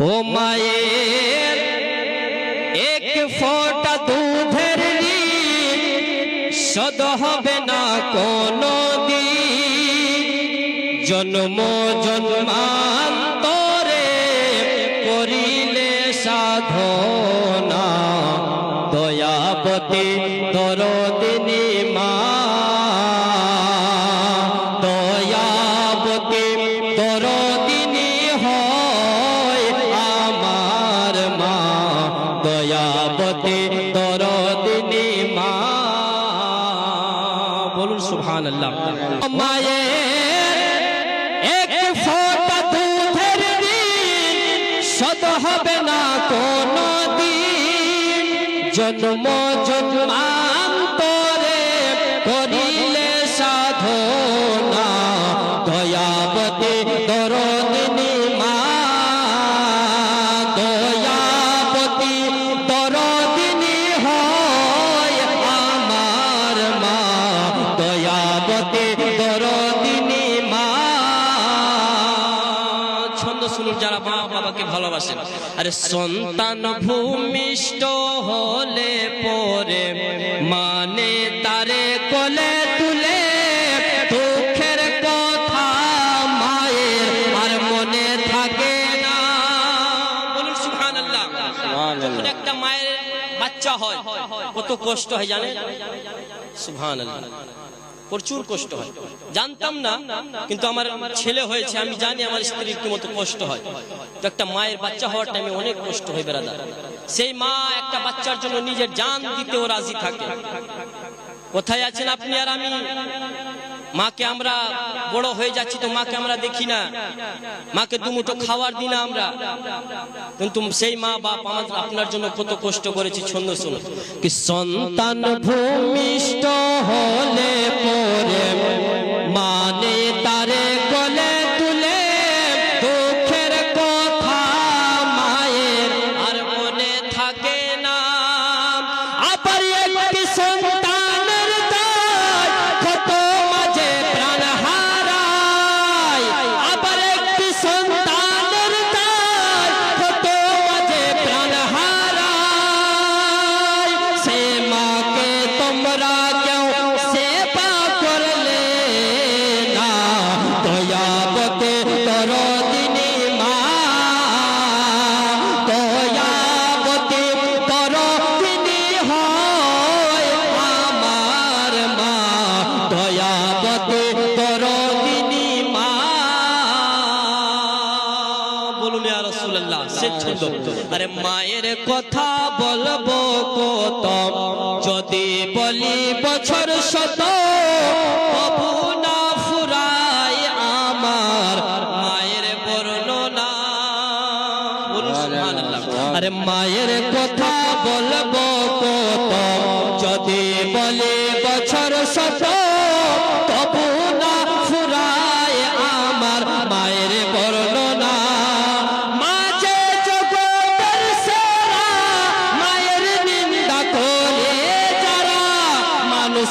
ও মায়ের, এক ফোঁটা দুধের শোধ হবে না কোনো জন্ম জন্মান্তরে করিলে সাধনা দয়াবতী দরদিনী দয়াবতী দরদিনী মা বলুন সুবহান আল্লাহ মায়ের এক ফোঁটা দুধের ঋণ হবে না কোনো দিন। জন্ম জন্মান্তরে যারা মা বাবাকে ভালোবাসেন। আরে সন্তান ভূমিষ্ঠ হলে পরে মানে তারে কোলে তুলে দুঃখের কথা মায়ের আর মনে থাকে না। বলুন সুবহানাল্লাহ। যখন একটা মায়ের বাচ্চা হয় কত কষ্ট হয় জানেন? সুবহানাল্লাহ। প্রচুর কষ্ট হয়। জানতাম না, কিন্তু আমার ছেলে হয়েছে, আমি জানি আমার স্ত্রীর কি মতো কষ্ট হয়। তো একটা মায়ের বাচ্চা হওয়ার টাইমে অনেক কষ্ট হয় দাদা সেই মা একটা বাচ্চার জন্য নিজের জান দিতেও রাজি থাকে। কোথায় আছেন আপনি আর আমি? মাকে আমরা বড় হয়ে যাচ্ছি তো মাকে আমরা দেখি না। মাকে দুমুটো খাওয়ার দিন আমরা। কিন্তু সেই মা বাপ আমাদের আপনার জন্য কত কষ্ট করেছে ছন্দ শুনো। কি সন্তান ভূমিষ্ঠ হলে পরে মানে তারে গলে তুলে দুঃখের কথা মায়ের আর মনে থাকে না। আবার একটি সন্তানের সে ছন্দ আরে মায়ের কথা বলব কত যদি বলি বছর শত মায়ের কথা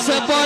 se puede.